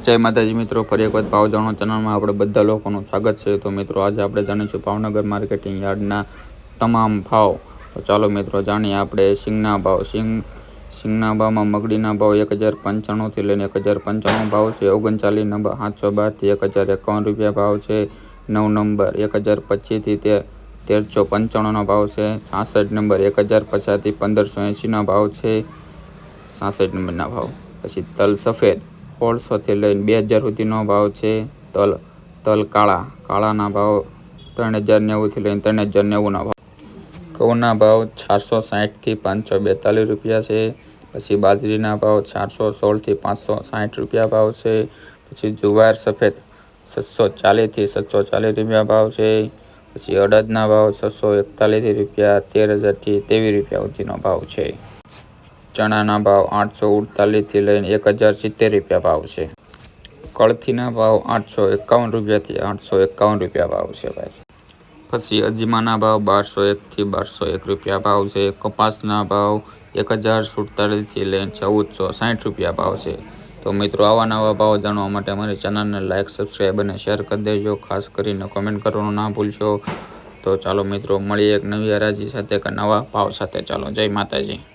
જય માતાજી મિત્રો, ફરી એક વખત ભાવ જાણો ચેનલમાં આપણે બધા લોકોનું સ્વાગત છે. તો મિત્રો, આજે આપણે જાણીશું ભાવનગર માર્કેટિંગ યાર્ડના તમામ ભાવ. તો ચાલો મિત્રો, જાણીએ આપણે સિંગના ભાવ. સિંગ સિંગના ભાવમાં મગડીના ભાવ એક હજાર પંચાણુંથી લઈને એક હજાર પંચાણું ભાવ છે. ઓગણચાલીસ નંબર સાતસો બારથી એક હજાર એકાવન રૂપિયા ભાવ છે. નવ નંબર, એક હજાર પચીસથી તે તેરસો પંચાણુંનો ભાવ છે. છાસઠ નંબર, એક હજાર પચાસથી પંદરસો એંશીનો ભાવ છે. સાસઠ નંબરના ભાવ. પછી તલ સફેદ. સોળસોથી લઈને બે હજાર સુધીનો ભાવ છે તલ તલ કાળા. કાળાના ભાવ ત્રણ હજાર નેવુંથી લઈને ત્રણ હજાર નેવુંના ભાવ. ઘઉંના ભાવ ચારસો સાહીઠથી પાંચસો બેતાલીસ રૂપિયા છે. પછી બાજરીના ભાવ ચારસો સોળથી પાંચસો સાહીઠ રૂપિયા ભાવ છે. પછી જુવાર સફેદ છસો ચાલીસથી છસો ચાલીસ રૂપિયા ભાવ છે. પછી અડદના ભાવ છસો એકતાલીસથી રૂપિયા, તેર હજારથી ત્રેવીસ રૂપિયા સુધીનો ભાવ છે. ચણાના ભાવ આઠસો ઉડતાલીસથી લઈને એક હજાર સિત્તેર રૂપિયા ભાવ છે. કળથીના ભાવ આઠસો એકાવન રૂપિયાથી આઠસો એકાવન રૂપિયા ભાવ છે ભાઈ. પછી અજીમાના ભાવ બારસો એકથી બારસો એક રૂપિયા ભાવ છે. કપાસના ભાવ એક હજાર સુડતાલીસથી લઈને ચૌદસો સાઠ રૂપિયા ભાવ છે. તો મિત્રો, આવા નવા ભાવ જાણવા માટે અમારી ચેનલને લાઇક સબસ્ક્રાઈબ અને શેર કરી દેજો. ખાસ કરીને કોમેન્ટ કરવાનું ના ભૂલશો. તો ચાલો મિત્રો, મળીએ એક નવી હરાજી સાથે કે નવા ભાવ સાથે. ચાલો, જય માતાજી.